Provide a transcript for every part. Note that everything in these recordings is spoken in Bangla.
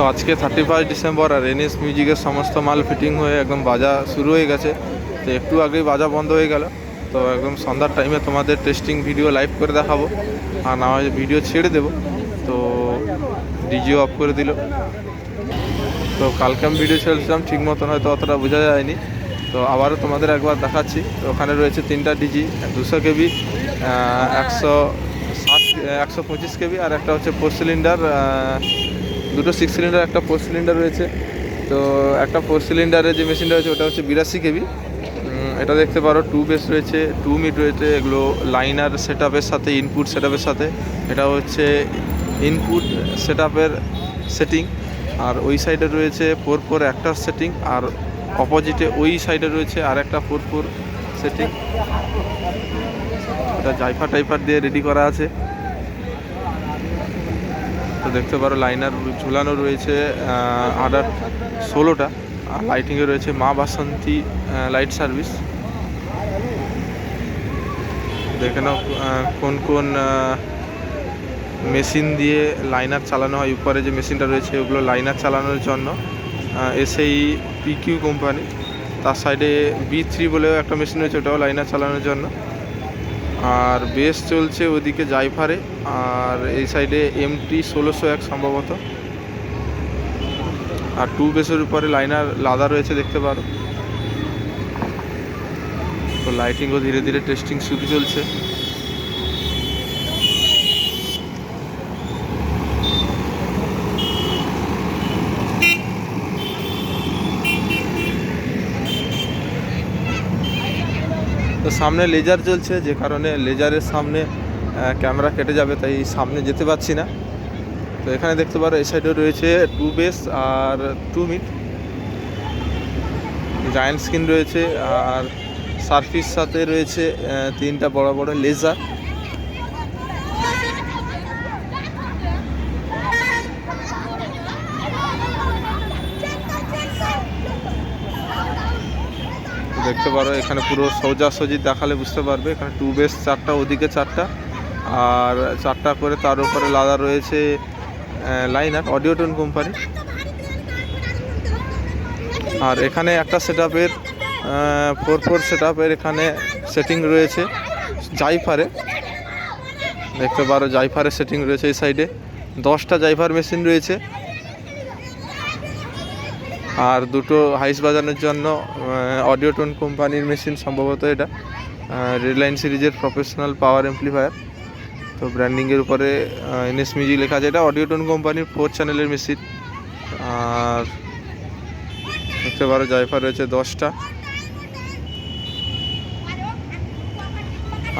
তো আজকে থার্টি ফার্স্ট ডিসেম্বর আর এনএস মিউজিকের সমস্ত মাল ফিটিং হয়ে একদম বাজা শুরু হয়ে গেছে। তো একটু আগেই বাজা বন্ধ হয়ে গেল। তো একদম সন্ধ্যার টাইমে তোমাদের টেস্টিং ভিডিও লাইভ করে দেখাবো। আর না ভিডিও ছেড়ে দেবো। তো ডিজিও অফ করে দিল। তো কালকে আমি ভিডিও ছেড়েছিলাম, ঠিক মতন হয়তো অতটা বোঝা যায়নি। তো আবারও তোমাদের একবার দেখাচ্ছি। তো ওখানে রয়েছে তিনটা ডিজি দুশো কেবি একশো ষাট, একশো পঁচিশ কেবি, আর একটা হচ্ছে ফোর সিলিন্ডার দুটো সিক্স সিলিন্ডার একটা ফোর সিলিন্ডার রয়েছে। তো একটা ফোর সিলিন্ডারের যে মেশিনটা রয়েছে, ওটা হচ্ছে বিরাশি কেবি এটা দেখতে পারো টু বেস রয়েছে টু মিট রয়েছে, এগুলো লাইনার সেট সাথে ইনপুট সেট সাথে। এটা হচ্ছে ইনপুট সেট সেটিং আর ওই সাইডে রয়েছে ফোর ফোর একটা সেটিং আর অপোজিটে ওই সাইডে রয়েছে আর একটা ফোর ফোর সেটিং এটা জাইফা টাইফার দিয়ে রেডি করা আছে। তো দেখতে পারো লাইনার ঝুলানো রয়েছে আডার ষোলোটা, আর লাইটিংয়ে রয়েছে মা বাসন্তী লাইট সার্ভিস দেখে নাও কোন কোন মেশিন দিয়ে লাইনার চালানো হয়। উপরে যে মেশিনটা রয়েছে, ওগুলো লাইনার চালানোর জন্য এসএই পিকিউ কোম্পানি তার সাইডে বি থ্রি বলেও একটা মেশিন রয়েছে, ওটাও লাইনার চালানোর জন্য। আর বেস চলছে ওদিকে জাইফারে, আর এই সাইডে এমটি ষোলোশো এক সম্ভবত। আর টু বেসের উপরে লাইনার লাদা রয়েছে, দেখতে পারো। তো লাইটিংও ধীরে ধীরে টেস্টিং শুরু চলছে। তো সামনে লেজার চলছে যে কারণে লেজারের সামনে ক্যামেরা কেটে যাবে, তাই সামনে যেতে পারছি না। তো এখানে দেখতে পারো, এই সাইডেও রয়েছে টু বেস আর টু মিট জায়েন্ট স্ক্রিন রয়েছে, আর সার্ফিস সাথে রয়েছে তিনটা বড় বড় লেজার দেখতে পারো, এখানে পুরো সোজাসুজি দেখালে বুঝতে পারবে। এখানে টু বেস চারটা, ওদিকে চারটা। আর চারটা করে তার উপরে লাদা রয়েছে লাইনার অডিওটোন কোম্পানি আর এখানে একটা সেট আপের ফোর ফোর সেট আপের এখানে সেটিং রয়েছে জাইফারে দেখতে পারো জাইফারের সেটিং রয়েছে এই সাইডে দশটা জাইফার মেশিন রয়েছে। আর দুটো হাইস বাজানোর জন্য অডিওটোন কোম্পানির মেশিন সম্ভবত এটা রিলায়েন্স সিরিজের প্রফেশনাল পাওয়ার অ্যাম্প্লিফায়ার তো ব্র্যান্ডিংয়ের উপরে এনএস মিউজিক লেখা আছে। এটা অডিওটোন কোম্পানির ফোর চ্যানেলের মেশিন আর দেখতে পারো রয়েছে দশটা।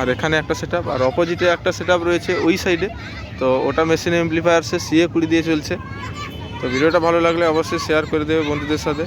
আর এখানে একটা সেট আর অপোজিটে একটা সেট রয়েছে ওই সাইডে তো ওটা মেশিন অ্যাম্প্লিফায়ার সে সিএ কুড়ি দিয়ে চলছে। তো ভিডিওটা ভালো লাগলে অবশ্যই শেয়ার করে দেবে বন্ধুদের সাথে।